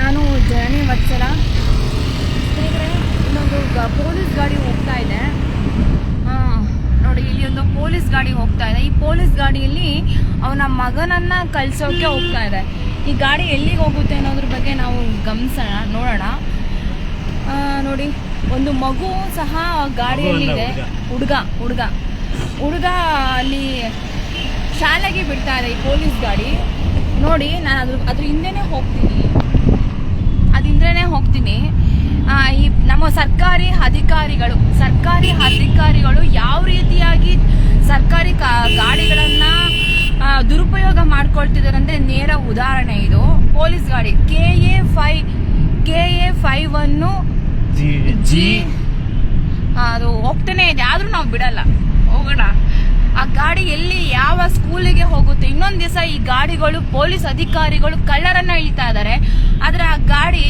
ನಾನು ಜನನಿ ವತ್ಸಲ ಸ್ನೇಹಿತರೆ ಇನ್ನೊಂದು ಪೊಲೀಸ್ ಗಾಡಿ ಹೋಗ್ತಾ ಇದೆ. ನೋಡಿ ಇಲ್ಲಿ ಒಂದು ಪೊಲೀಸ್ ಗಾಡಿ ಹೋಗ್ತಾ ಇದೆ. ಈ ಪೊಲೀಸ್ ಗಾಡಿಯಲ್ಲಿ ಅವನ ಮಗನನ್ನ ಕಳ್ಸೋಕೆ ಹೋಗ್ತಾ ಇದೆ. ಈ ಗಾಡಿ ಎಲ್ಲಿಗೆ ಹೋಗುತ್ತೆ ಅನ್ನೋದ್ರ ಬಗ್ಗೆ ನಾವು ಗಮನಿಸೋಣ ನೋಡೋಣ. ನೋಡಿ ಒಂದು ಮಗು ಸಹ ಗಾಡಿಯಲ್ಲಿದೆ ಹುಡುಗ ಹುಡುಗ. ಹುಡುಗ ಅಲ್ಲಿ ಶಾಲೆಗೆ ಬಿಡ್ತಾ ಇದೆ ಈ ಪೊಲೀಸ್ ಗಾಡಿ. ನೋಡಿ ನಾನು ಅದ್ರ ಅದ್ರ ಹಿಂದೆನೇ ಹೋಗ್ತೀನಿ. ಹಿಂದೆನೇ ಹೋಗ್ತೀನಿ. ಈ ನಮ್ಮ ಸರ್ಕಾರಿ ಅಧಿಕಾರಿಗಳು ಸರ್ಕಾರಿ ಅಧಿಕಾರಿಗಳು ಯಾವ ರೀತಿಯಾಗಿ ಸರ್ಕಾರಿ ಗಾಡಿಗಳನ್ನು ದುರುಪಯೋಗ ಮಾಡ್ಕೊಳ್ತಿದ್ದಾರೆ ಅಂದ್ರೆ ನೇರ ಉದಾಹರಣೆ ಇದು. ಪೊಲೀಸ್ ಗಾಡಿ K A five K A five ಅನ್ನು ಜಿ ಜಿ. ಅದು ಹೋಗ್ತಾನೆ ಇದೆ. ಆದರೂ ನಾವು ಬಿಡಲ್ಲ. ಹೋಗೋಣ. ಆ ಗಾಡಿ ಎಲ್ಲಿ ಯಾವ ಸ್ಕೂಲಿಗೆ ಹೋಗುತ್ತೆ? ಇನ್ನೊಂದು ದಿವಸ ಈ ಗಾಡಿಗಳು ಪೊಲೀಸ್ ಅಧಿಕಾರಿಗಳು ಕಳ್ಳರನ್ನ ಇಳಿತಾ ಇದ್ದಾರೆ ಆದ್ರೆ ಆ ಗಾಡಿ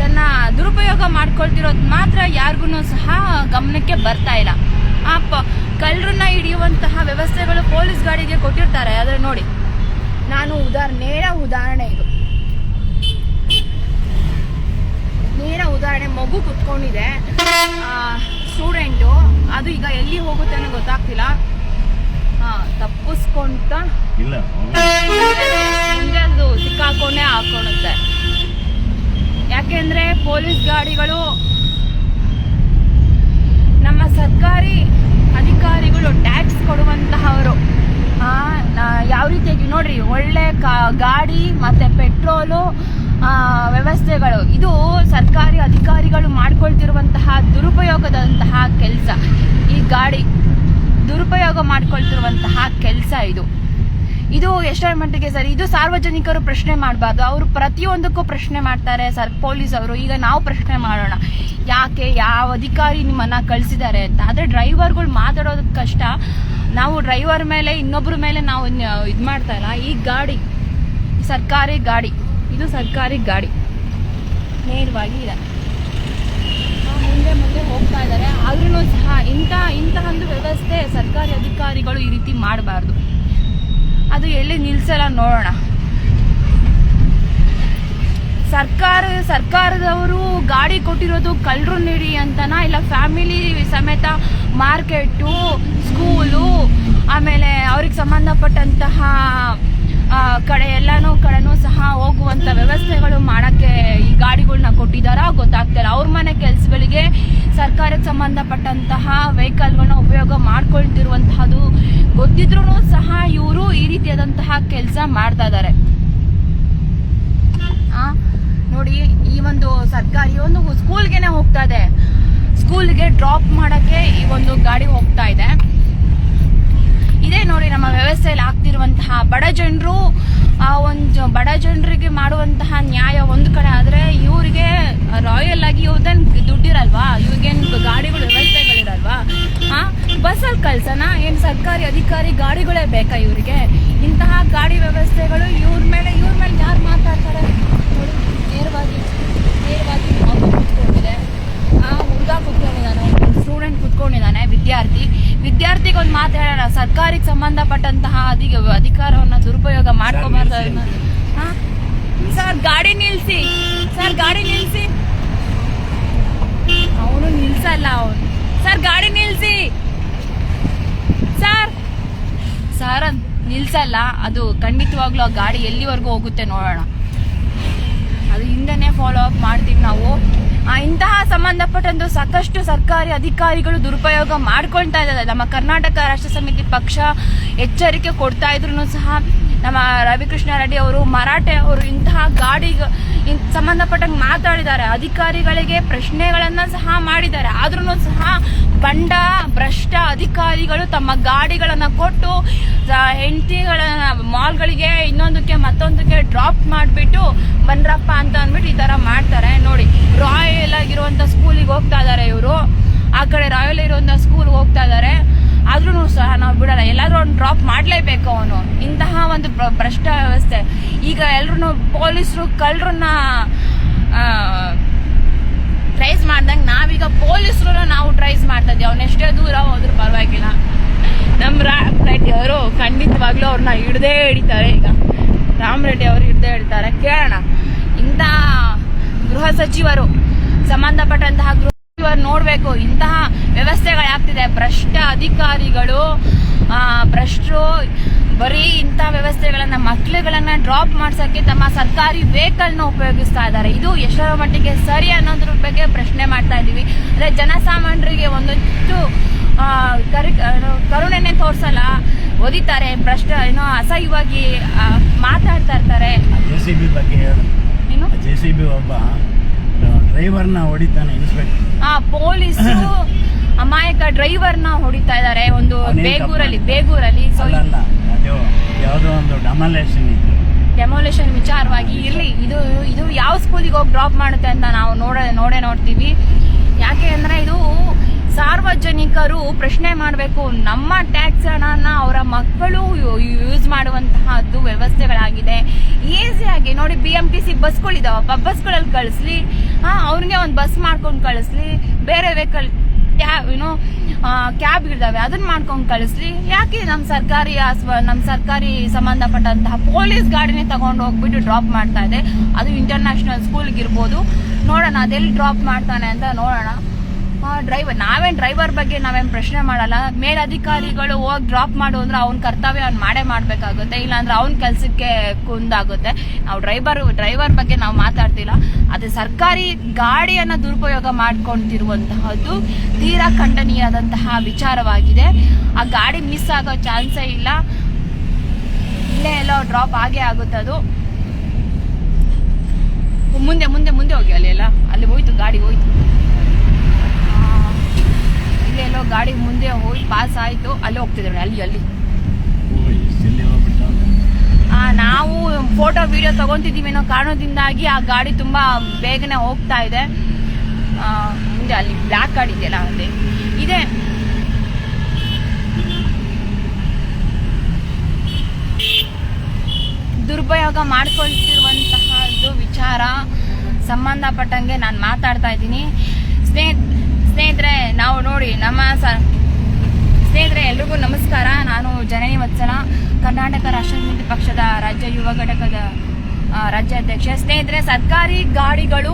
ತನ್ನ ದುರುಪಯೋಗ ಮಾಡ್ಕೊಳ್ತಿರೋದು ಮಾತ್ರ ಯಾರಿಗೂ ಸಹ ಗಮನಕ್ಕೆ ಬರ್ತಾ ಇಲ್ಲ. ಆ ಕಳ್ಳರನ್ನ ಹಿಡಿಯುವಂತಹ ವ್ಯವಸ್ಥೆಗಳು ಪೊಲೀಸ್ ಗಾಡಿಗೆ ಕೊಟ್ಟಿರ್ತಾರೆ. ಆದ್ರೆ ನೋಡಿ, ನಾನು ಉದಾಹರಣೆ, ನೇರ ಉದಾಹರಣೆ ಇದು. ನೇರ ಉದಾಹರಣೆ, ಮಗು ಕುತ್ಕೊಂಡಿದೆ. ಸ್ಟೂಡೆಂಟು ಅದು ಈಗ ಎಲ್ಲಿ ಹೋಗುತ್ತೆ ಅನ್ನೋ ಗೊತ್ತಾಗ್ತಿಲ್ಲ. ಹಾ ತಪ್ಪಿಸ್ಕೊಂತ ಇಲ್ಲ. ಮುಂದೆ ಅದು ಸಿಕ್ಕಾಕೊಂಡೇ ಹಾಕೊಳುತ್ತೆ ಯಾಕೆಂದ್ರೆ ಪೊಲೀಸ್ ಗಾಡಿಗಳು ನಮ್ಮ ಸರ್ಕಾರಿ ಅಧಿಕಾರಿಗಳು ಟ್ಯಾಕ್ಸ್ ಕೊಡುವಂತಹವರು. ಯಾವ ರೀತಿಯಾಗಿ ನೋಡ್ರಿ ಒಳ್ಳೆ ಕಾ- ಗಾಡಿ ಮತ್ತೆ ಪೆಟ್ರೋಲು ವ್ಯವಸ್ಥೆಗಳು. ಇದು ಸರ್ಕಾರಿ ಅಧಿಕಾರಿಗಳು ಮಾಡ್ಕೊಳ್ತಿರುವಂತಹ ದುರುಪಯೋಗದಂತಹ ಕೆಲಸ. ಈ ಗಾಡಿ ದುರುಪಯೋಗ ಮಾಡ್ಕೊಳ್ತಿರುವಂತಹ ಕೆಲಸ ಇದು. ಇದು ಎಷ್ಟರ ಮಟ್ಟಿಗೆ ಸರಿ? ಇದು ಸಾರ್ವಜನಿಕರು ಪ್ರಶ್ನೆ ಮಾಡಬಾರ್ದು. ಅವರು ಪ್ರತಿಯೊಂದಕ್ಕೂ ಪ್ರಶ್ನೆ ಮಾಡ್ತಾರೆ. ಸರ್, ಪೊಲೀಸ್ ಅವರು, ಈಗ ನಾವು ಪ್ರಶ್ನೆ ಮಾಡೋಣ. ಯಾಕೆ? ಯಾವ ಅಧಿಕಾರಿ ನಿಮ್ಮನ್ನ ಕಳಿಸಿದ್ದಾರೆ ಅಂತ. ಆದರೆ ಡ್ರೈವರ್ಗಳು ಮಾತಾಡೋದು ಕಷ್ಟ. ನಾವು ಡ್ರೈವರ್ ಮೇಲೆ ಇನ್ನೊಬ್ಬರ ಮೇಲೆ ನಾವು ಇದು ಮಾಡ್ತಾ ಇಲ್ಲ. ಈ ಗಾಡಿ, ಸರ್ಕಾರಿ ಗಾಡಿ. ಇದು ಸರ್ಕಾರಿ ಗಾಡಿ. ನೇರವಾಗಿ ಇದೆ. ಮುಂದೆ ಮುಂದೆ ಹೋಗ್ತಾ ಇದ್ದಾರೆ. ಆದ್ರೂ ಸಹ ಇಂಥ ಇಂತಹ ಒಂದು ವ್ಯವಸ್ಥೆ ಸರ್ಕಾರಿ ಅಧಿಕಾರಿಗಳು ಈ ರೀತಿ ಮಾಡಬಾರ್ದು. ಅದು ಎಲ್ಲಿ ನಿಲ್ಸಲ್ಲ ನೋಡೋಣ. ಸರ್ಕಾರ, ಸರ್ಕಾರದವರು ಗಾಡಿ ಕೊಟ್ಟಿರೋದು ಕಳ್ಳರು ನೀಡಿ ಅಂತನಾ? ಇಲ್ಲ ಫ್ಯಾಮಿಲಿ ಸಮೇತ ಮಾರ್ಕೆಟು, ಸ್ಕೂಲು, ಆಮೇಲೆ ಅವ್ರಿಗೆ ಸಂಬಂಧಪಟ್ಟಂತಹ ಕಡೆ ಎಲ್ಲಾನು ಕಡೆನೂ ಸಹ ಹೋಗುವಂತ ವ್ಯವಸ್ಥೆಗಳು ಮಾಡಕ್ಕೆ ಈ ಗಾಡಿಗಳನ್ನ ಕೊಟ್ಟಿದಾರ? ಗೊತ್ತಾಗ್ತಿಲ್ಲ. ಅವ್ರ ಮನೆ ಕೆಲ್ಸಗಳಿಗೆ ಸರ್ಕಾರಕ್ಕೆ ಸಂಬಂಧಪಟ್ಟಂತಹ ವೆಹಿಕಲ್ಗಳನ್ನ ಉಪಯೋಗ ಮಾಡ್ಕೊಳ್ತಿರುವಂತಹದ್ದು ಗೊತ್ತಿದ್ರು ಸಹ ಇವರು ಈ ರೀತಿಯಾದಂತಹ ಕೆಲಸ ಮಾಡ್ತಾ ಇದ್ದಾರೆ ನೋಡಿ, ಈ ಒಂದು ಸರ್ಕಾರಿ ಒಂದು ಸ್ಕೂಲ್ಗೆನೆ ಹೋಗ್ತಾ ಇದೆ. ಸ್ಕೂಲ್ಗೆ ಡ್ರಾಪ್ ಮಾಡಕ್ಕೆ ಈ ಒಂದು ಗಾಡಿ ಹೋಗ್ತಾ ಇದೆ. ಇದೇ ನೋಡಿ, ನಮ್ಮ ವ್ಯವಸ್ಥೆಯಲ್ಲಿ ಆಗ್ತಿರುವಂತಹ ಬಡ ಜನರು, ಆ ಒಂದು ಬಡ ಜನರಿಗೆ ಮಾಡುವಂತಹ ನ್ಯಾಯ ಒಂದು ಕಡೆ ಆದ್ರೆ ಇವರಿಗೆ ರಾಯಲ್ ಆಗಿ ಇವ್ರದೇನ್ ದುಡ್ಡಿರಲ್ವಾ? ಇವ್ರಿಗೇನ್ ಗಾಡಿಗಳು, ವ್ಯವಸ್ಥೆಗಳಿರಲ್ವಾ? ಆ ಬಸ್ಸಲ್ಲಿ ಕಳ್ಸೋಣ, ಏನ್ ಸರ್ಕಾರಿ ಅಧಿಕಾರಿ ಗಾಡಿಗಳೇ ಬೇಕಾ ಇವರಿಗೆ? ಇಂತಹ ಗಾಡಿ ವ್ಯವಸ್ಥೆಗಳು ಇವ್ರ ಮೇಲೆ ಇವ್ರ ಮೇಲೆ ಯಾರು ಮಾತಾಡ್ತಾರೆ? ನೋಡಿ, ನೇರವಾಗಿ ನೇರವಾಗಿ ಆ ಹುಡುಗ ಕುತ್ಕೊಂಡಿದ್ದಾನೆ ಸ್ಟೂಡೆಂಟ್ ಕುತ್ಕೊಂಡಿದ್ದಾನೆ, ವಿದ್ಯಾರ್ಥಿ. ವಿದ್ಯಾರ್ಥಿಗೆ ಒಂದು ಮಾತು ಹೇಳೋಣ. ಸರ್ಕಾರಕ್ಕೆ ಸಂಬಂಧಪಟ್ಟಂತಹ ಅಧಿಕ ಅಧಿಕಾರವನ್ನ ದುರುಪಯೋಗ ಮಾಡ್ಕೋಬಾರ್ದು? ಸರ್ ಗಾಡಿ ನಿಲ್ಸಿ. ಸರ್ ಗಾಡಿ ನಿಲ್ಸಿ. ಅವನು ನಿಲ್ಸಲ್ಲ ಅವನು. ಸರ್ ಗಾಡಿ ನಿಲ್ಸಿ. ಸರ್. ಸರ್ ಅಂತ ನಿಲ್ಸಲ್ಲ. ಅದು ಖಂಡಿತವಾಗ್ಲೂ ಆ ಗಾಡಿ ಎಲ್ಲಿವರೆಗೂ ಹೋಗುತ್ತೆ ನೋಡೋಣ. ಅದು ಹಿಂದೆನೆ ಫಾಲೋ ಅಪ್ ಮಾಡ್ತೀವಿ ನಾವು. ಇಂತಹ ಸಂಬಂಧಪಟ್ಟಂತ ಸಾಕಷ್ಟು ಸರ್ಕಾರಿ ಅಧಿಕಾರಿಗಳು ದುರುಪಯೋಗ ಮಾಡ್ಕೊಳ್ತಾ ಇದ್ದಾರೆ. ನಮ್ಮ ಕರ್ನಾಟಕ ರಾಷ್ಟ್ರ ಸಮಿತಿ ಪಕ್ಷ ಎಚ್ಚರಿಕೆ ಕೊಡ್ತಾ ಇದ್ರು ಸಹ ನಮ್ಮ ರವಿಕೃಷ್ಣ ರೆಡ್ಡಿ ಅವರು, ಮರಾಠೆ ಅವರು ಇಂತಹ ಗಾಡಿ ಸಂಬಂಧಪಟ್ಟಂಗೆ ಮಾತಾಡಿದ್ದಾರೆ. ಅಧಿಕಾರಿಗಳಿಗೆ ಪ್ರಶ್ನೆಗಳನ್ನ ಸಹ ಮಾಡಿದ್ದಾರೆ. ಆದ್ರೂ ಸಹ ಬಂಡ, ಭ್ರಷ್ಟ ಅಧಿಕಾರಿಗಳು ತಮ್ಮ ಗಾಡಿಗಳನ್ನ ಕೊಟ್ಟು ಹೆಂಡತಿಗಳನ್ನ ಮಾಲ್ಗಳಿಗೆ ಇನ್ನೊಂದಕ್ಕೆ ಮತ್ತೊಂದಕ್ಕೆ ಡ್ರಾಪ್ ಮಾಡಿಬಿಟ್ಟು ಬನ್ರಪ್ಪ ಅಂತ ಅಂದ್ಬಿಟ್ಟು ಈ ತರ ಮಾಡ್ತಾರೆ. ನೋಡಿ, ರಾಯಲ್ ಆಗಿರುವಂತ ಸ್ಕೂಲಿಗೆ ಹೋಗ್ತಾ ಇದಾರೆ ಇವರು. ಆ ಕಡೆ ರಾಯಲ್ ಇರುವಂತ ಸ್ಕೂಲ್ಗೆ ಹೋಗ್ತಾ ಇದಾರೆ. ಆದ್ರೂ ಸಹ ನಾವು ಬಿಡಲ್ಲ. ಎಲ್ಲಾದ್ರೂ ಅವ್ನು ಡ್ರಾಪ್ ಮಾಡ್ಲೇಬೇಕು ಅವನು. ಇಂತಹ ಒಂದು ಭ್ರಷ್ಟ ವ್ಯವಸ್ಥೆ. ಈಗ ಎಲ್ರು ಪೊಲೀಸರು, ಕಳ್ಳರನ್ನ ಟ್ರೈಸ್ ಮಾಡ್ದಂಗೆ ನಾವೀಗ ಪೊಲೀಸರು ನಾವು ಟ್ರೈಸ್ ಮಾಡ್ತಾ ಇದ್ದೀವಿ. ಅವ್ನ ಎಷ್ಟೇ ದೂರ ಹೋದ್ರೂ ಪರವಾಗಿಲ್ಲ. ನಮ್ಮ ರಾಮ್ ರೆಡ್ಡಿ ಅವರು ಖಂಡಿತವಾಗ್ಲೂ ಅವ್ರನ್ನ ಹಿಡ್ದೇ ಹಿಡಿತಾರೆ ಈಗ. ರಾಮ್ ರೆಡ್ಡಿ ಅವರು ಹಿಡ್ದೇ ಹಿಡಿತಾರೆ. ಕೇಳೋಣ. ಇಂಥ ಗೃಹ ಸಚಿವರು, ಸಂಬಂಧಪಟ್ಟಂತಹ ಗೃಹ ಸಚಿವರು ನೋಡ್ಬೇಕು. ಇಂತಹ ವ್ಯವಸ್ಥೆಗಳಾಗ್ತಿದೆ. ಭ್ರಷ್ಟ ಅಧಿಕಾರಿಗಳು ಭ್ರಷ್ಟರು ಬರೀ ಇಂಥ ವ್ಯವಸ್ಥೆಗಳನ್ನ ಮಕ್ಕಳುಗಳನ್ನ ಡ್ರಾಪ್ ಮಾಡ್ಸೋಕ್ಕೆ ತಮ್ಮ ಸರ್ಕಾರಿ ವೆಹಿಕಲ್ನ ಉಪಯೋಗಿಸ್ತಾ ಇದ್ದಾರೆ. ಇದು ಎಷ್ಟರ ಮಟ್ಟಿಗೆ ಸರಿ ಅನ್ನೋದ್ರ ಬಗ್ಗೆ ಪ್ರಶ್ನೆ ಮಾಡ್ತಾ ಇದ್ದೀವಿ. ಅಂದರೆ ಜನಸಾಮಾನ್ಯರಿಗೆ ಒಂದಷ್ಟು ಕರಿ ಕರುಣೆನೆ ತೋರ್ಸಲ್ಲ ಒದಿತಾರೆ ಭ್ರಷ್ಟ ಏನೋ ಅಸಹ್ಯವಾಗಿ ಮಾತಾಡ್ತಾ ಇರ್ತಾರೆ. ಜೆ ಸಿ ಬಿ ಬಗ್ಗೆ ಹೇಳು. ಏನು? ಜೆ ಸಿ ಬಿ ಒಬ್ಬ ಡ್ರೈವರ್ನ ಹೊಡಿತಾನೆ ಇನ್ಸ್ಪೆಕ್ಟರ್ ಪೊಲೀಸರು ಅಮಾಯಕ ಡ್ರೈವರ್ನ ಹೊಡಿತಾ ಇದ್ದಾರೆ ಒಂದು ಬೇಗೂರಲ್ಲಿ ಬೇಗೂರಲ್ಲಿ. ಸೊ ಅಲ್ಲಲ್ಲ ಅದು ಯಾವುದೋ ಒಂದು ಡಮಲೇಷನ್ ಇತ್ತು. ಡೆಮೋಲೇಷನ್ ವಿಚಾರವಾಗಿ ಇರ್ಲಿ ಇದು ಇದು ಯಾವ ಸ್ಕೂಲಿಗೆ ಹೋಗಿ ಡ್ರಾಪ್ ಮಾಡುತ್ತೆ ಅಂತ ನಾವು ನೋಡ ನೋಡೇ ನೋಡ್ತೀವಿ. ಯಾಕೆ ಅಂದ್ರೆ ಇದು ಸಾರ್ವಜನಿಕರು ಪ್ರಶ್ನೆ ಮಾಡಬೇಕು. ನಮ್ಮ ಟ್ಯಾಕ್ಸ್ ಹಣನ ಅವರ ಮಕ್ಕಳು ಯೂಸ್ ಮಾಡುವಂತಹದ್ದು ವ್ಯವಸ್ಥೆಗಳಾಗಿದೆ. ಈಸಿಯಾಗಿ ನೋಡಿ ಬಿ ಎಂ ಟಿ ಸಿ ಬಸ್ಗಳಿದಾವಪ್ಪ ಬಸ್ಗಳಲ್ಲಿ ಕಳಿಸ್ಲಿ. ಹಾ ಅವ್ರಿಗೆ ಒಂದು ಬಸ್ ಮಾಡ್ಕೊಂಡು ಕಳಿಸ್ಲಿ. ಬೇರೆ ವೆಹಿಕಲ್ ಕ್ಯಾಬ್ ಏನೋ ಕ್ಯಾಬ್ ಇದಾವೆ ಅದನ್ನ ಮಾಡ್ಕೊಂಡು ಕಳಿಸ್ಲಿ. ಯಾಕೆ ನಮ್ಮ ಸರ್ಕಾರಿ ನಮ್ ನಮ್ಮ ಸರ್ಕಾರಿ ಸಂಬಂಧಪಟ್ಟಂತಹ ಪೊಲೀಸ್ ಗಾಡಿನೇ ತಗೊಂಡು ಹೋಗ್ಬಿಟ್ಟು ಡ್ರಾಪ್ ಮಾಡ್ತಾ ಇದೆ? ಅದು ಇಂಟರ್ನ್ಯಾಷನಲ್ ಸ್ಕೂಲ್ಗೆ ಇರ್ಬೋದು ನೋಡೋಣ, ಅದೆಲ್ಲಿ ಡ್ರಾಪ್ ಮಾಡ್ತಾನೆ ಅಂತ ನೋಡೋಣ. ಡ್ರೈವರ್ ನಾವೇನ್ ಡ್ರೈವರ್ ಬಗ್ಗೆ ನಾವೇನ್ ಪ್ರಶ್ನೆ ಮಾಡಲ್ಲ. ಮೇಲಧಿಕಾರಿಗಳು ಹೋಗಿ ಡ್ರಾಪ್ ಮಾಡು ಅಂದ್ರೆ ಅವ್ನ ಕರ್ತವ್ಯ ಅವ್ನು ಮಾಡೇ ಮಾಡ್ಬೇಕಾಗುತ್ತೆ. ಇಲ್ಲಾಂದ್ರೆ ಅವ್ನ ಕೆಲ್ಸಕ್ಕೆ ಕುಂದಾಗುತ್ತೆ. ನಾವು ಡ್ರೈವರ್ ಡ್ರೈವರ್ ಬಗ್ಗೆ ನಾವು ಮಾತಾಡ್ತಿಲ್ಲ. ಅದು ಸರ್ಕಾರಿ ಗಾಡಿಯನ್ನ ದುರುಪಯೋಗ ಮಾಡ್ಕೊಂತಿರುವಂತಹದ್ದು ತೀರಾ ಖಂಡನೀಯಾದಂತಹ ವಿಚಾರವಾಗಿದೆ. ಆ ಗಾಡಿ ಮಿಸ್ ಆಗೋ ಚಾನ್ಸೇ ಇಲ್ಲ. ಇಲ್ಲೇ ಎಲ್ಲೋ ಡ್ರಾಪ್ ಆಗೇ ಆಗುತ್ತೆ ಅದು. ಮುಂದೆ ಮುಂದೆ ಮುಂದೆ ಹೋಗಿ ಅಲ್ಲಿ ಎಲ್ಲ. ಅಲ್ಲಿ ಹೋಯ್ತು, ಗಾಡಿ ಹೋಯ್ತು. ಇಲ್ಲೆಲ್ಲೋ ಗಾಡಿ ಮುಂದೆ ಹೋಗಿ ಪಾಸ್ ಆಯಿತು ಅಲ್ಲಿ ಹೋಗ್ತಿದ್ರು ಅಲ್ಲಿ ಅಲ್ಲಿ. ಎಲ್ಲಿ ನಾವು ಫೋಟೋ ವಿಡಿಯೋ ಅನ್ನೋ ಕಾರಣದಿಂದಾಗಿ ಆ ಗಾಡಿ ತುಂಬಾ ಬೇಗನೆ ಹೋಗ್ತಾ ಇದೆ. ಮುಂದೆ ಅಲ್ಲಿ ಬ್ಲ್ಯಾಕ್ ಗಾಡಿ ಇದೆಯಲ್ಲ ಅದೇ. ಇದೆ. ದುರುಪಯೋಗ ಮಾಡ್ಕೊಳ್ತಿರುವಂತಹದ್ದು ವಿಚಾರ ಸಂಬಂಧಪಟ್ಟಂಗೆ ನಾನು ಮಾತಾಡ್ತಾ ಇದ್ದೀನಿ. ಸ್ನೇಹ ಸ್ನೇಹಿತರೆ, ನಾವು ನೋಡಿ ನಮ್ಮ ಸ್ನೇಹಿತರೆ, ಎಲ್ರಿಗೂ ನಮಸ್ಕಾರ. ನಾನು ಜನನಿ ವತ್ಸಲ, ಕರ್ನಾಟಕ ರಾಷ್ಟ್ರ ಪಕ್ಷದ ರಾಜ್ಯ ಯುವ ಘಟಕದ ರಾಜ್ಯಾಧ್ಯಕ್ಷೆ. ಸ್ನೇಹಿತರೆ, ಸರ್ಕಾರಿ ಗಾಡಿಗಳು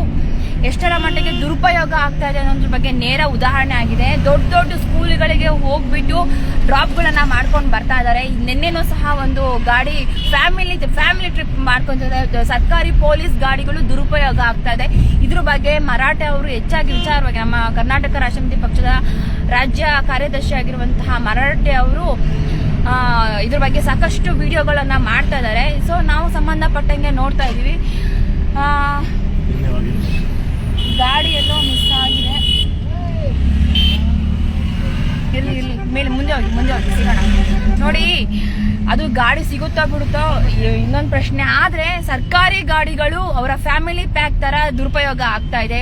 ಎಷ್ಟರ ಮಟ್ಟಿಗೆ ದುರುಪಯೋಗ ಆಗ್ತಾ ಇದೆ ಅನ್ನೋದ್ರ ಬಗ್ಗೆ ನೇರ ಉದಾಹರಣೆ ಆಗಿದೆ. ದೊಡ್ಡ ದೊಡ್ಡ ಸ್ಕೂಲ್ಗಳಿಗೆ ಹೋಗ್ಬಿಟ್ಟು ಡ್ರಾಪ್ಗಳನ್ನ ಮಾಡ್ಕೊಂಡು ಬರ್ತಾ ಇದ್ದಾರೆ ನಿನ್ನೆನೂ ಸಹ ಒಂದು ಗಾಡಿ ಫ್ಯಾಮಿಲಿ ಫ್ಯಾಮಿಲಿ ಟ್ರಿಪ್ ಮಾಡ್ಕೊಂತಿದ್ದಾರೆ ಸರ್ಕಾರಿ ಪೊಲೀಸ್ ಗಾಡಿಗಳು ದುರುಪಯೋಗ ಆಗ್ತಾ ಇದೆ. ಇದ್ರ ಬಗ್ಗೆ ಮರಾಠೆ ಅವರು ಹೆಚ್ಚಾಗಿ ವಿಚಾರವಾಗಿ ನಮ್ಮ ಕರ್ನಾಟಕ ರಾಷ್ಟ್ರಪತಿ ಪಕ್ಷದ ರಾಜ್ಯ ಕಾರ್ಯದರ್ಶಿ ಆಗಿರುವಂತಹ ಮರಾಠೆ ಅವರು ಇದ್ರ ಬಗ್ಗೆ ಸಾಕಷ್ಟು ವಿಡಿಯೋಗಳನ್ನ ಮಾಡ್ತಾ ಇದ್ದಾರೆ ಸೊ ನಾವು ಸಂಬಂಧಪಟ್ಟಂಗೆ ನೋಡ್ತಾ ಇದೀವಿ ಆ, ಇಲ್ಲಿ ಹೋಗಿರ್ಬೇಕು ಗಾಡಿ ಎಲ್ಲೋ ಮಿಸ್ ಆಗಿದೆ ಇರ್ಲಿ ಇರ್ಲಿ ಮೇಲೆ ಮುಂದೆ ಹೋಗಿ ಮುಂದೆ ಹೋಗಿ ಸಿಗೋಣ ನೋಡಿ ಅದು ಗಾಡಿ ಸಿಗುತ್ತಾ ಬಿಡುತ್ತೋ ಇನ್ನೊಂದು ಪ್ರಶ್ನೆ. ಆದ್ರೆ ಸರ್ಕಾರಿ ಗಾಡಿಗಳು ಅವರ ಫ್ಯಾಮಿಲಿ ಪ್ಯಾಕ್ ತರ ದುರುಪಯೋಗ ಆಗ್ತಾ ಇದೆ.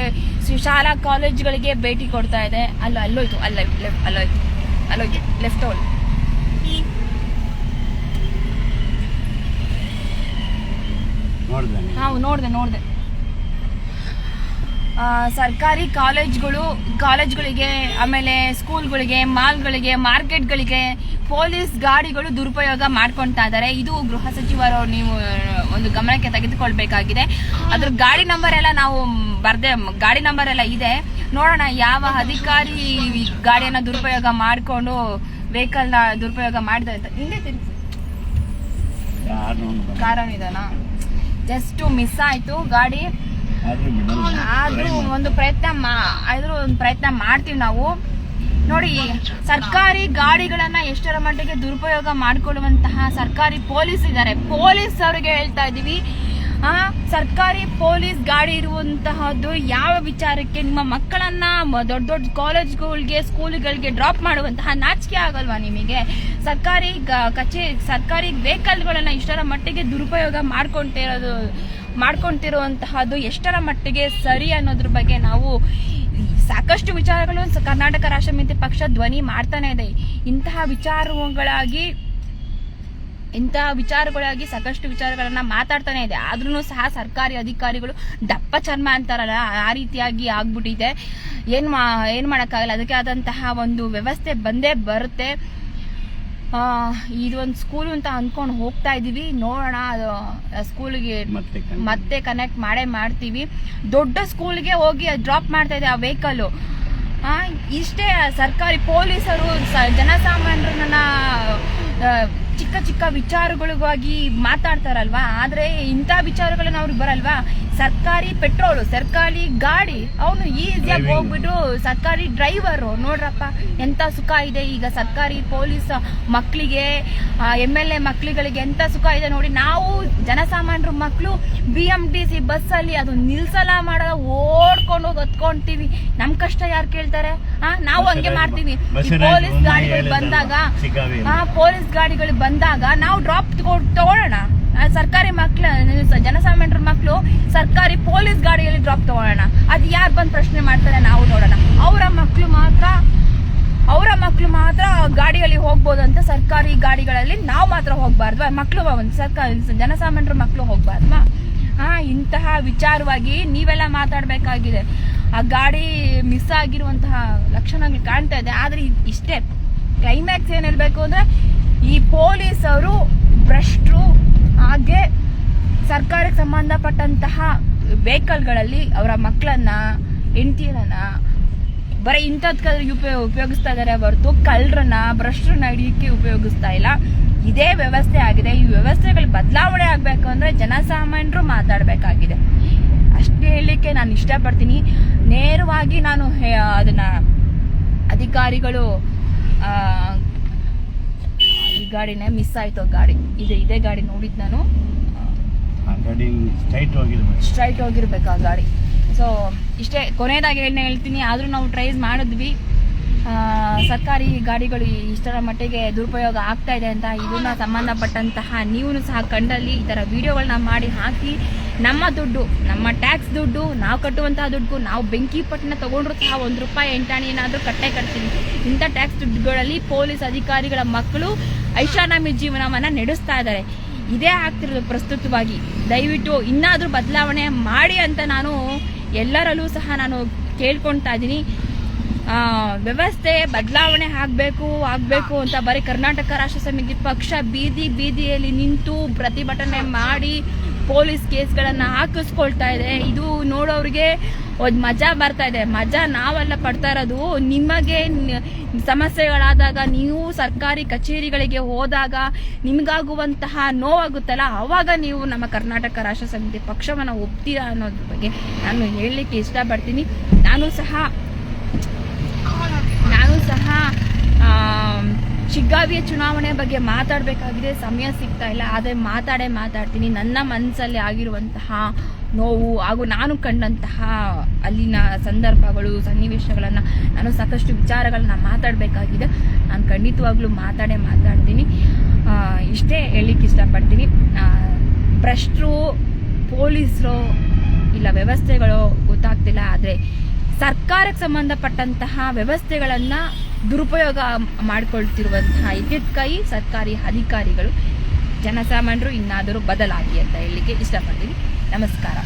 ಶಾಲಾ ಕಾಲೇಜ್ಗಳಿಗೆ ಭೇಟಿ ಕೊಡ್ತಾ ಇದೆ. ಅಲ್ಲ ಅಲ್ಲೋಯ್ತು ಅಲ್ಲ ಅಲ್ಲೋಯ್ತು ಅಲ್ಲೋಯ್ತು ಲೆಫ್ಟ್ ಹೋಲ್. ನೋಡ್ದೆ ನಾವು ನೋಡಿದೆ ನೋಡಿದೆ. ಸರ್ಕಾರಿ ಕಾಲೇಜ್ಗಳು ಕಾಲೇಜ್ಗಳಿಗೆ ಆಮೇಲೆ ಸ್ಕೂಲ್ಗಳಿಗೆ ಮಾಲ್ಗಳಿಗೆ ಮಾರ್ಕೆಟ್ಗಳಿಗೆ ಪೊಲೀಸ್ ಗಾಡಿಗಳು ದುರುಪಯೋಗ ಮಾಡ್ಕೊಳ್ತಾ ಇದ್ದಾರೆ ಇದು ಗೃಹ ಸಚಿವರು ನೀವು ಒಂದು ಗಮನಕ್ಕೆ ತೆಗೆದುಕೊಳ್ಬೇಕಾಗಿದೆ. ಅದ್ರ ಗಾಡಿ ನಂಬರ್ ಎಲ್ಲ ನಾವು ಬರ್ದೆ ಗಾಡಿ ನಂಬರ್ ಎಲ್ಲ ಇದೆ. ನೋಡೋಣ ಯಾವ ಅಧಿಕಾರಿ ಗಾಡಿಯನ್ನ ದುರುಪಯೋಗ ಮಾಡಿಕೊಂಡು ವೆಹಿಕಲ್ನ ದುರುಪಯೋಗ ಮಾಡಿದೆ ಅಂತ. ಹಿಂದೆ ತಿಳಿಸಿ ಕಾರಣ ಇದಾನ? ಜಸ್ಟ್ ಮಿಸ್ ಆಯ್ತು ಗಾಡಿ. ಆದ್ರೂ. ಒಂದು ಪ್ರಯತ್ನ ಆದ್ರೂ ಒಂದು ಪ್ರಯತ್ನ ಮಾಡ್ತೀವಿ ನಾವು ನೋಡಿ ಸರ್ಕಾರಿ ಗಾಡಿಗಳನ್ನ ಎಷ್ಟರ ಮಟ್ಟಿಗೆ ದುರುಪಯೋಗ ಮಾಡಿಕೊಳ್ಳುವಂತಹ ಸರ್ಕಾರಿ ಪೊಲೀಸ್ ಇದ್ದಾರೆ ಪೊಲೀಸ್ ಅವ್ರಿಗೆ ಹೇಳ್ತಾ ಇದೀವಿ ಆ ಸರ್ಕಾರಿ ಪೊಲೀಸ್ ಗಾಡಿ ಇರುವಂತಹದ್ದು ಯಾವ ವಿಚಾರಕ್ಕೆ ನಿಮ್ಮ ಮಕ್ಕಳನ್ನ ದೊಡ್ಡ ದೊಡ್ಡ ಕಾಲೇಜ್ಗಳಿಗೆ ಸ್ಕೂಲ್ಗಳಿಗೆ ಡ್ರಾಪ್ ಮಾಡುವಂತಹ ನಾಚಿಕೆ ಆಗಲ್ವಾ ನಿಮಗೆ ಸರ್ಕಾರಿ ಕಚೇರಿ ಸರ್ಕಾರಿ ವೆಹಿಕಲ್ಗಳನ್ನ ಇಷ್ಟರ ಮಟ್ಟಿಗೆ ದುರುಪಯೋಗ ಮಾಡ್ಕೊಂತಿರೋದು ಮಾಡ್ಕೊಂತಿರುವಂತಹದ್ದು ಎಷ್ಟರ ಮಟ್ಟಿಗೆ ಸರಿ ಅನ್ನೋದ್ರ ಬಗ್ಗೆ ನಾವು ಸಾಕಷ್ಟು ವಿಚಾರಗಳು ಕರ್ನಾಟಕ ರಾಷ್ಟ್ರ ಸಮಿತಿ ಪಕ್ಷ ಧ್ವನಿ ಮಾಡ್ತಾನೆ ಇದೆ. ಇಂತಹ ವಿಚಾರಗಳಾಗಿ ಇಂತಹ ವಿಚಾರಗಳಾಗಿ ಸಾಕಷ್ಟು ವಿಚಾರಗಳನ್ನ ಮಾತಾಡ್ತಾನೆ ಇದೆ. ಆದ್ರೂ ಸಹ ಸರ್ಕಾರಿ ಅಧಿಕಾರಿಗಳು ದಪ್ಪ ಚರ್ಮ ಅಂತಾರಲ್ಲ, ಆ ರೀತಿಯಾಗಿ ಆಗ್ಬಿಟ್ಟಿದೆ. ಏನ್ ಮಾ, ಏನ್ ಮಾಡೋಕ್ಕಾಗಲ್ಲ? ಅದಕ್ಕೆ ಆದಂತಹ ಒಂದು ವ್ಯವಸ್ಥೆ ಬಂದೇ ಬರುತ್ತೆ. ಇದೊಂದು ಸ್ಕೂಲ್ ಅಂತ ಅಂದ್ಕೊಂಡು ಹೋಗ್ತಾ ಇದೀವಿ. ನೋಡೋಣ ಅದು ಸ್ಕೂಲ್ಗೆ ಮತ್ತೆ ಮತ್ತೆ ಕನೆಕ್ಟ್ ಮಾಡೇ ಮಾಡ್ತೀವಿ. ದೊಡ್ಡ ಸ್ಕೂಲ್ಗೆ ಹೋಗಿ ಡ್ರಾಪ್ ಮಾಡ್ತಾ ಇದೆ ಆ ವೆಹಿಕಲ್ ಇಷ್ಟೇ ಸರ್ಕಾರಿ ಪೊಲೀಸರು ಜನಸಾಮಾನ್ಯರನ್ನ ಚಿಕ್ಕ ಚಿಕ್ಕ ವಿಚಾರಗಳಿಗಾಗಿ ಮಾತಾಡ್ತಾರಲ್ವಾ? ಆದ್ರೆ ಇಂಥ ವಿಚಾರಗಳನ್ನ ಅವ್ರಿಗೆ ಬರಲ್ವಾ? ಸರ್ಕಾರಿ ಪೆಟ್ರೋಲು ಸರ್ಕಾರಿ ಗಾಡಿ ಅವನು ಈಸಿಯಾಗಿ. ಹೋಗ್ಬಿಟ್ಟು ಸರ್ಕಾರಿ ಡ್ರೈವರು ನೋಡ್ರಪ್ಪ ಎಂತ ಸುಖ ಇದೆ? ಈಗ ಸರ್ಕಾರಿ ಪೊಲೀಸ್ ಮಕ್ಕಳಿಗೆ ಎಂ ಎಲ್ ಎ ಮಕ್ಕಳಿಗಳಿಗೆ ಎಂತ ಸುಖ ಇದೆ ನೋಡಿ ನಾವು ಜನಸಾಮಾನ್ಯರ ಮಕ್ಕಳು ಬಿ ಎಂ ಟಿ ಸಿ ಬಸ್ಸಲ್ಲಿ ಅದು ನಿಲ್ಸಲ ಮಾಡೋ ಓಡ್ಕೊಂಡು ಹೋಗಿ ಹತ್ಕೊಂತೀವಿ ನಮ್ ಕಷ್ಟ ಯಾರು ಕೇಳ್ತಾರೆ? ಹಾ ನಾವು ಹಂಗೆ ಮಾಡ್ತೀವಿ ಪೊಲೀಸ್ ಗಾಡಿಗಳು ಬಂದಾಗ ಹಾ ಆ ಪೊಲೀಸ್ ಗಾಡಿಗಳು ಬಂದಾಗ ನಾವು ಡ್ರಾಪ್ ತಗೊಳ್ಳೋಣ. ಸರ್ಕಾರಿ ಮಕ್ಳು ಜನಸಾಮಾನ್ಯರ ಮಕ್ಕಳು ಸರ್ಕಾರಿ ಪೊಲೀಸ್ ಗಾಡಿಯಲ್ಲಿ ಡ್ರಾಪ್ ತಗೊಳ್ಳೋಣ. ಅದು ಯಾರು ಬಂದು ಪ್ರಶ್ನೆ ಮಾಡ್ತಾರೆ ನಾವು ನೋಡೋಣ. ಅವರ ಮಕ್ಕಳು ಮಾತ್ರ ಅವರ ಮಕ್ಕಳು ಮಾತ್ರ ಗಾಡಿಯಲ್ಲಿ ಹೋಗ್ಬೋದು ಅಂತ ಸರ್ಕಾರಿ ಗಾಡಿಗಳಲ್ಲಿ ನಾವು ಮಾತ್ರ ಹೋಗ್ಬಾರ್ದು ಮಕ್ಕಳು ಒಂದು ಸರ್ಕಾರಿ ಜನಸಾಮಾನ್ಯರ ಮಕ್ಕಳು ಹೋಗ್ಬಾರ್ದಾ ಹಾ, ಇಂತಹ ವಿಚಾರವಾಗಿ ನೀವೆಲ್ಲ ಮಾತಾಡಬೇಕಾಗಿದೆ. ಆ ಗಾಡಿ ಮಿಸ್ ಆಗಿರುವಂತಹ ಲಕ್ಷಣಗಳು ಕಾಣ್ತಾ ಇದೆ. ಆದ್ರೆ ಇಷ್ಟೇ. ಕ್ಲೈಮ್ಯಾಕ್ಸ್ ಏನ್ ಹೇಳ್ಬೇಕು ಅಂದ್ರೆ, ಈ ಪೊಲೀಸರು ಭ್ರಷ್ಟರು ಹಾಗೆ ಸರ್ಕಾರಕ್ಕೆ ಸಂಬಂಧಪಟ್ಟಂತಹ ವೆಹಿಕಲ್ಗಳಲ್ಲಿ ಅವರ ಮಕ್ಕಳನ್ನ, ಹೆಂಡತಿಯರನ್ನ ಬರೀ ಇಂಥದ್ಕಾದ್ರೆ ಉಪಯೋಗ ಉಪಯೋಗಿಸ್ತಾ ಇದ್ದಾರೆ ಹೊರತು ಕಳ್ಳರನ್ನ ಭ್ರಷ್ಟರನ್ನ ಹಿಡಿಯಕ್ಕೆ ಉಪಯೋಗಿಸ್ತಾ ಇಲ್ಲ. ಇದೇ ವ್ಯವಸ್ಥೆ ಆಗಿದೆ. ಈ ವ್ಯವಸ್ಥೆಗಳು ಬದಲಾವಣೆ ಆಗಬೇಕು ಅಂದ್ರೆ ಜನಸಾಮಾನ್ಯರು ಮಾತಾಡಬೇಕಾಗಿದೆ. ಅಷ್ಟೇ ಹೇಳಲಿಕ್ಕೆ ನಾನು ಇಷ್ಟಪಡ್ತೀನಿ. ನೇರವಾಗಿ ನಾನು ಅದನ್ನ ಅಧಿಕಾರಿಗಳು ಈ ಗಾಡಿನೇ ಮಿಸ್ ಆಯ್ತು ಗಾಡಿ. ಇದೆ ಇದೇ ಗಾಡಿ ನೋಡಿದ್ ನಾನು. ಸ್ಟ್ರೈಟ್ ಹೋಗಿರ್ಬೇಕು ಆ ಗಾಡಿ. ಸೊ ಇಷ್ಟೇ ಕೊನೆಯದಾಗಿ ಹೇಳಿ ಹೇಳ್ತೀನಿ. ಆದರೂ ನಾವು ಟ್ರೈಸ್ ಮಾಡಿದ್ವಿ. ಸರ್ಕಾರಿ ಗಾಡಿಗಳು ಇಷ್ಟರ ಮಟ್ಟಿಗೆ ದುರುಪಯೋಗ ಆಗ್ತಾ ಇದೆ ಅಂತ ಇದನ್ನ ಸಂಬಂಧಪಟ್ಟಂತಹ ನೀವು ಸಹ ಕಂಡಲ್ಲಿ ಈ ಥರ ವಿಡಿಯೋಗಳನ್ನ ಮಾಡಿ ಹಾಕಿ. ನಮ್ಮ ದುಡ್ಡು, ನಮ್ಮ ಟ್ಯಾಕ್ಸ್ ದುಡ್ಡು, ನಾವು ಕಟ್ಟುವಂತಹ ದುಡ್ಡು ನಾವು ಬೆಂಕಿ ಪಟ್ಟಣ ತಗೊಂಡ್ರು ಸಹ ಒಂದು ರೂಪಾಯಿ ಎಂಟಾಣಿ ಏನಾದರೂ ಕಟ್ಟೆ ಕಟ್ತೀವಿ. ಇಂಥ ಟ್ಯಾಕ್ಸ್ ದುಡ್ಡುಗಳಲ್ಲಿ ಪೊಲೀಸ್ ಅಧಿಕಾರಿಗಳ ಮಕ್ಕಳು ಐಷಾರಾಮಿ ಜೀವನವನ್ನು ನಡೆಸ್ತಾ ಇದ್ದಾರೆ ಇದೇ ಆಗ್ತಿರೋದು ಪ್ರಸ್ತುತವಾಗಿ. ದಯವಿಟ್ಟು ಇನ್ನಾದರೂ ಬದಲಾವಣೆ ಮಾಡಿ ಅಂತ ನಾನು ಎಲ್ಲರಲ್ಲೂ ಸಹ ನಾನು ಕೇಳ್ಕೊಳ್ತಾ ಇದ್ದೀನಿ. ವ್ಯವಸ್ಥೆ, ಬದಲಾವಣೆ ಆಗಬೇಕು ಆಗಬೇಕು ಅಂತ ಬರೀ ಕರ್ನಾಟಕ ರಾಷ್ಟ್ರ ಸಮಿತಿ ಪಕ್ಷ ಬೀದಿ ಬೀದಿಯಲ್ಲಿ ನಿಂತು ಪ್ರತಿಭಟನೆ ಮಾಡಿ ಪೊಲೀಸ್ ಕೇಸ್ಗಳನ್ನು ಹಾಕಿಸ್ಕೊಳ್ತಾ ಇದೆ. ಇದು ನೋಡೋರಿಗೆ ಒಂದು ಮಜಾ ಬರ್ತಾ ಇದೆ. ಮಜಾ ನಾವೆಲ್ಲ ಪಡ್ತಾ ಇರೋದು ನಿಮಗೆ ಸಮಸ್ಯೆಗಳಾದಾಗ, ನೀವು ಸರ್ಕಾರಿ ಕಚೇರಿಗಳಿಗೆ ಹೋದಾಗ ನಿಮಗಾಗುವಂತಹ ನೋವಾಗುತ್ತಲ್ಲ? ಅವಾಗ ನೀವು ನಮ್ಮ ಕರ್ನಾಟಕ ರಾಷ್ಟ್ರ ಸಮಿತಿ ಪಕ್ಷವನ್ನು ಒಪ್ತೀರಾ ಅನ್ನೋದ್ರ ಬಗ್ಗೆ ನಾನು ಹೇಳಲಿಕ್ಕೆ ಇಷ್ಟಪಡ್ತೀನಿ. ನಾನು ಸಹ ನಾನು ಸಹ ಶಿಗ್ಗಾವಿಯ ಚುನಾವಣೆ ಬಗ್ಗೆ ಮಾತಾಡಬೇಕಾಗಿದೆ. ಸಮಯ ಸಿಗ್ತಾ ಇಲ್ಲ. ಆದರೆ ಮಾತಾಡೇ ಮಾತಾಡ್ತೀನಿ. ನನ್ನ ಮನಸ್ಸಲ್ಲಿ ಆಗಿರುವಂತಹ ನೋವು ಹಾಗೂ ನಾನು ಕಂಡಂತಹ ಅಲ್ಲಿನ ಸಂದರ್ಭಗಳು, ಸನ್ನಿವೇಶಗಳನ್ನು ನಾನು ಸಾಕಷ್ಟು ವಿಚಾರಗಳನ್ನ ಮಾತಾಡಬೇಕಾಗಿದೆ. ನಾನು ಖಂಡಿತವಾಗ್ಲೂ ಮಾತಾಡೇ ಮಾತಾಡ್ತೀನಿ. ಇಷ್ಟೇ ಹೇಳಲಿಕ್ಕೆ ಇಷ್ಟಪಡ್ತೀನಿ. ಭ್ರಷ್ಟರು, ಪೊಲೀಸರು ಇಲ್ಲ ವ್ಯವಸ್ಥೆಗಳು ಗೊತ್ತಾಗ್ತಿಲ್ಲ. ಆದರೆ ಸರ್ಕಾರಕ್ಕೆ ಸಂಬಂಧಪಟ್ಟಂತಹ ವ್ಯವಸ್ಥೆಗಳನ್ನ ದುರುಪಯೋಗ ಮಾಡಿಕೊಳ್ತಿರುವಂತಹ ಕೈ ಸರ್ಕಾರಿ ಅಧಿಕಾರಿಗಳು ಜನಸಾಮಾನ್ಯರು ಇನ್ನಾದರೂ ಬದಲಾಗಿ ಅಂತ ಹೇಳಲಿಕ್ಕೆ ಇಷ್ಟಪಡ್ತೀನಿ. ನಮಸ್ಕಾರ.